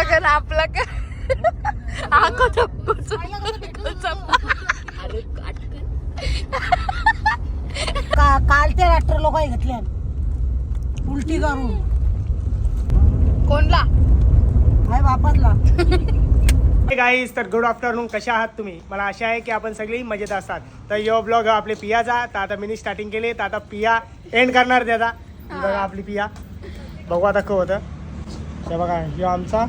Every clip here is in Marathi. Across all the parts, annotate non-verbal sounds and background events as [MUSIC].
तुझा का ना आपला का आको थप्पूच का काल ते डॉक्टर लोक घेतल्या उलटी करून. कोणला? हाय बापातला. गाईज तर गुड आफ्टरनून कशा आहात तुम्ही? मला आशा आहे की आपण सगळी मजेत असतात. तर यो ब्लॉग आपले पियाचा तर आता मी स्टार्टिंग केली तर आता पिया एंड करणार त्याचा. बघा आपली पिया. बघू आता काय होतं. हे बघा ह्यो आमचा.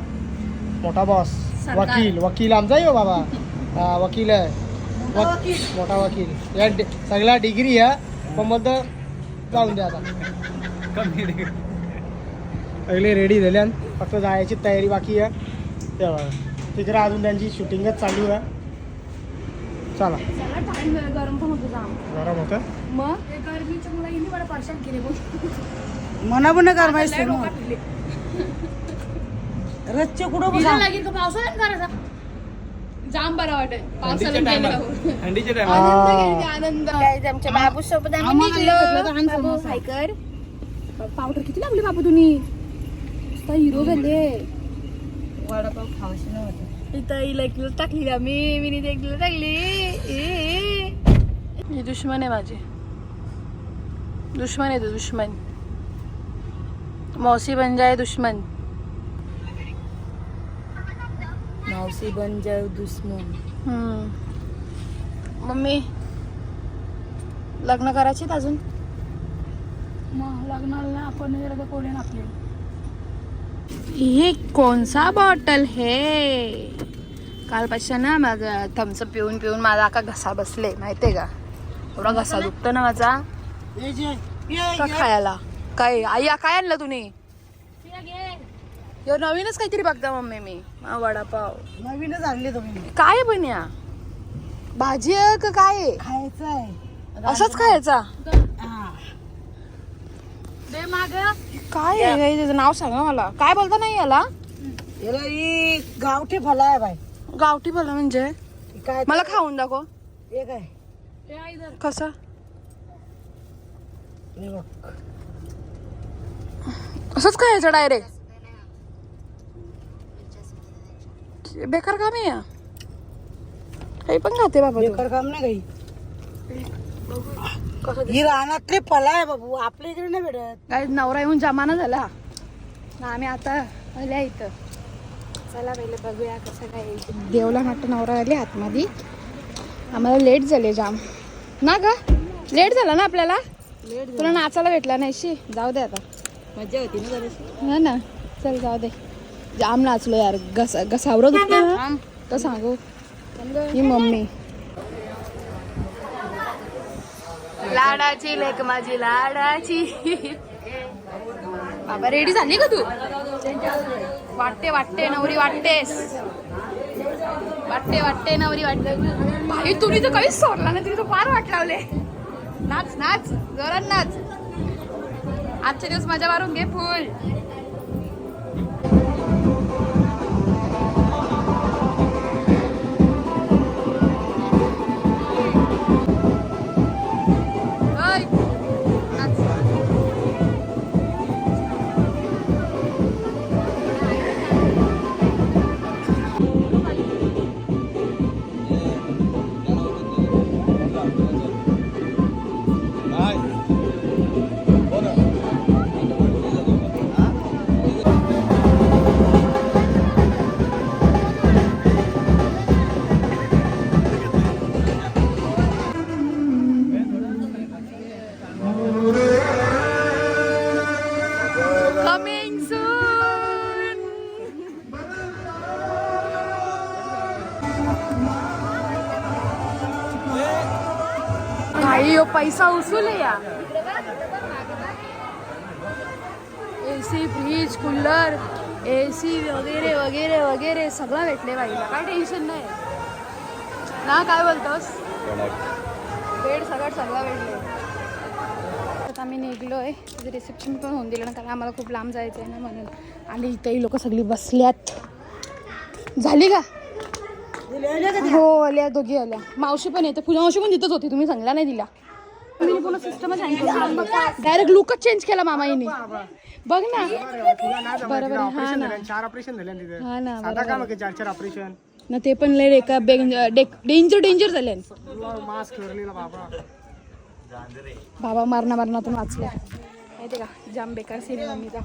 मोठा बॉस वकील. वकील आमचा बाबा. हा वकील आहे. वक- मोठा वकील. या डि- सगळ्या डिग्री आहे पण मग जाऊन द्या आता. सगळे रेडी झाले फक्त जायची तयारी बाकी आहे. ते बघा. तिकडे अजून त्यांची शूटिंगच चालू आहे. चला. गरम पण होतो जाम. गरम होतं? मग? गरमीच्या मुला हिंदी मला परेशान केले मना पण कर माहिती रच्चे कुठं बसा? लागेल का पावसाळ्यात करायचा जाम बरं वाटेल. पावसाळ्यात हा. आनंद आमच्या बाबू सोबत आम्ही आम्हाला निघलो. इकडलं तर आण बाबू समोसा. हाय कर. पावडर किती लागली बाबू तुम्ही नुसता हिरो झाले वडापाव खावाशी नव्हतं इथं हिला एक किलो टाकली आम्ही मी एक टाकली. ही दुश्मन आहे माझी. दुश्मन आहे तो दुश्मन. मौसी बन जाए दुश्मन. मावशी बन जाऊ दुश्मन. मम्मी लग्न करायची अजून? मग लग्नाला ना आपण जरा कोणी आपले. हे कोणसा बॉटल हे? कालपासून ना माझा थम्सअप पिऊन पिऊन माझा आका घसा बसले माहितीये का? एवढा घसा दुखतो ना माझा. का खायला? काय आई काय आणलं तुम्ही? ह्यो नवीनच काहीतरी बघता मम्मी मी. हा, वडापाव. नवीनच आणले तुम्ही. काय आहे पण या? भाजी आहे का काय आहे? खायचं आहे. असंच खायचा? हा. काय आहे? हे त्याचं नाव सांगा मला. काय बोलता नाही याला? याला ही गावठी फला आहे बाय गावठी भला म्हणजे? ही काय मला खाऊन दाखव. एक आहे कसं? हे बघ. असंच खायचं डायरेक्ट. बेकार काम आहे या. काही पण खाते बाबा तू. बेकार काम नाही काही. ही रानातले फला आहे बाबू आपल्या इकडे नाही भेटत. काय नवरा येऊन जमाना झाला. ना आम्ही आता आल्या इथं. चला पहिले बघूया कसं काय देवला नाट्य नवरा आले आतमध्ये. आम्हाला लेट झाले जाम. ना ग? लेट झाला ना आपल्याला? तुला नाचायला भेटला नाही शी. जाऊ दे आता. मजा होती ना हा ना. चल जाऊ दे. जाम नाचलो यार. घस घसावर दुखतो तर सांगू. ही मम्मी. लाडाची लेक माझी लाडाची. बाबा रेडी झाली का तू? वाटते वाटते नवरी वाटतेस. वाटते वाटते नवरी वाटते. भाई तुम्ही तर काहीच सोडला ना तुम्ही तर फार वाट लावले. नाच नाच जोरात नाच. आजचे दिवस मजा मारून घे फुल. पैसा उसूल या एसी फ्रीज कूलर एसी वगैरे वगैरे वगैरे सगळं भेटले बाईला काय टेन्शन नाही. ना काय बोलतोस? बेड सगळं सगळं भेटले आता आम्ही निघलोय. रिसेप्शन पण होऊन दिलं ना कारण आम्हाला खूप लांब जायचं आहे ना म्हणून. आणि इथेही लोक सगळी बसल्यात. झाली का? हो आल्या दोघी आल्या. मावशी पण येते. पूजा मावशी पण तिथंच होती. तुम्ही सांगला नाही दिला पूर्ण सिस्टमच डायरेक्ट लुकच चेंज केला मामा मामाईने बघ ना बरं बरं बरोबर, हा ना. चार ऑपरेशन झाले ना. हा ना, तिथे आता काय मग चार चार ऑपरेशन ना ते पण लय एका डेंजर डेंजर झाले मास्क बाबा बाबा मारणा मारणातून वाचल्या. माहिती का? जाम बेकार सिनेमा मम्मीचा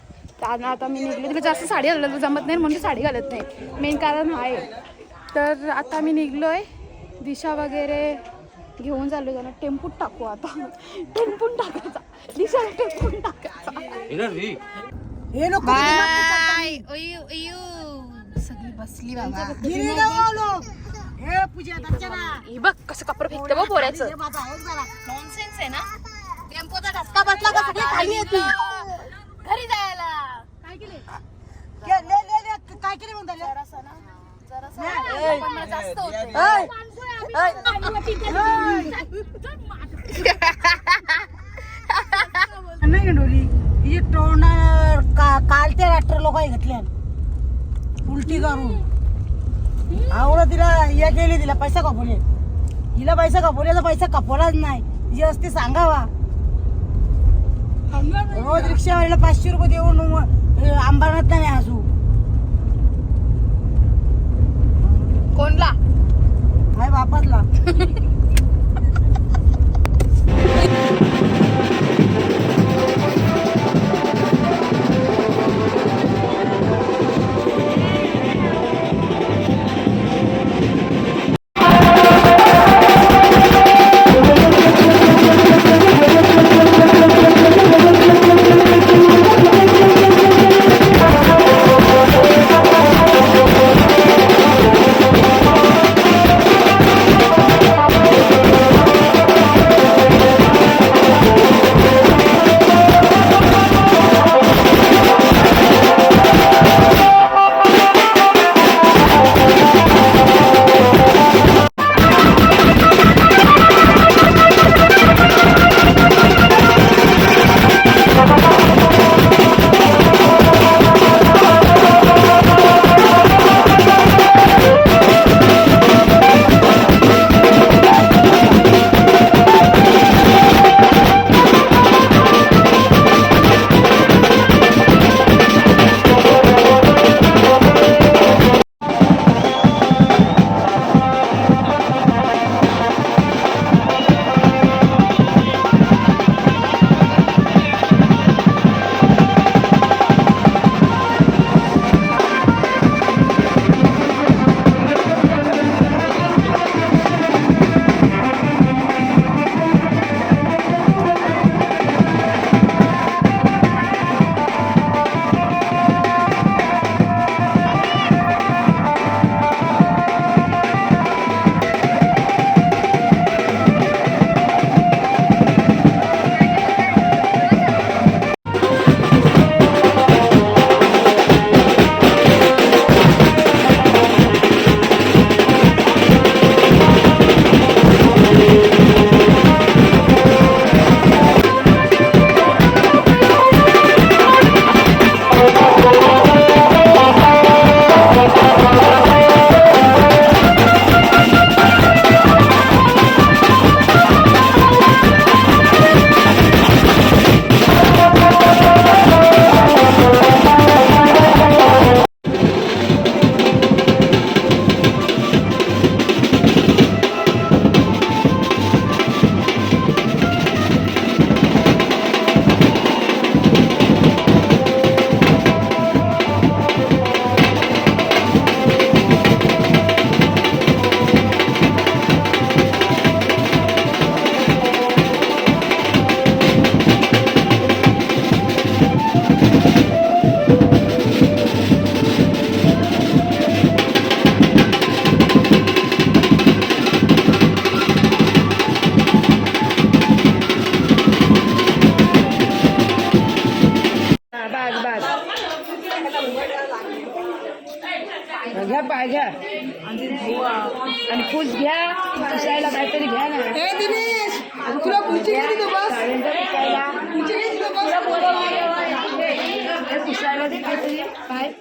आता आता मी निघले. तिकडे जास्त साडी घालत जमत नाही म्हणून साडी घालत नाही. मेन कारण आहे तर आता मी निघलो आहे दिशा वगैरे घेऊन चाललो जाणार टेम्पूत टाकू आता. टेम्पून टाकायचा. दिशाला टेम्पून टाकायचा. हे लोक बाय. सगळी बसली बाबा. हे पूजा दर्शना. हे बघ कसं कपडे फेकतं बघ पोऱ्याचं. हे माझा आहे जरा नॉनसेन्स आहे ना? टेम्पोचा धसका बसला का? सगळी खाली येते घरी जायला. काय केले? के- ले ले ले. काय केले म्हणता नाही ना डोली? ही टोणार का काल ते डॉक्टर लोक घेतल्या उलटी करून. आवडं तिला हे गेली तिला पैसा कपवले हिला पैसा कपवले तर पैसा कपवलाच नाही. जी असते सांगावा. रोज रिक्षावाल्याला पाचशे रुपये देऊन अंबरनाथ नाही असू कोणला? हाय बापातला. [LAUGHS] घ्या. आणि फुल घ्या. पुसायला काहीतरी घ्या ना. तुला पुसायला दे काहीतरी काय?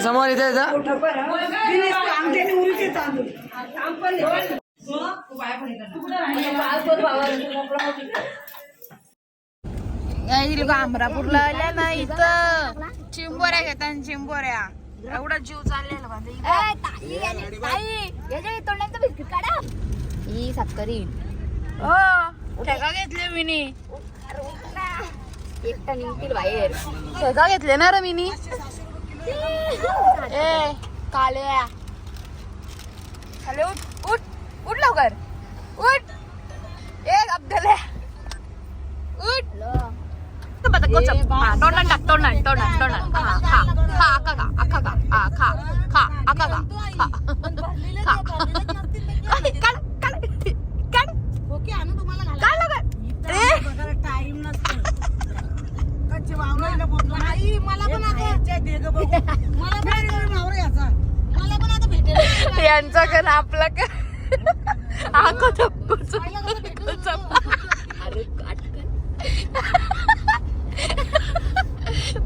समोर इथे अमरापूरला आल्या ना इथं. चिंबोऱ्या घेतात चिंबोऱ्या. एवढा जीव चाललेला माझा ही सातकरी. हो. ठेका घेतले मिनी. एकटा निघतील बाहेर. ठेका घेतले ना रे मिनी. ए काल्या खाले उठ उठ उठ लवकर. उठ. ए अब्दल्या उठ. तोंडात टाक तोंडात तोंडात तोंडात खा खा खा अक्का खा [LAUGHS] अक्का खा आ खा खा अक्का खा खा खा काढ काढ काढ काढ ओके आणू तुम्हाला घाला काढ लवकर ए टाइम नसतो कच्चे वावरायला बोललो नाही मला पण आता दे गं बघू. मला पण आता वावर याचा मला पण आता भेटेल. यांचा का ना आपला का? आको धप्पूच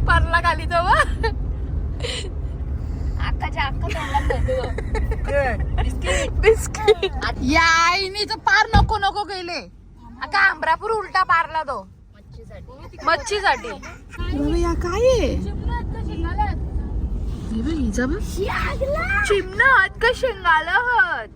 परला खाली तो बिस्किट. या आईने तर पार नको नको केले. आता आंबरापूर उलटा पारला तो. मच्छीसाठी. या काय आहे. चिमणं आहेत का शेंगाला हत?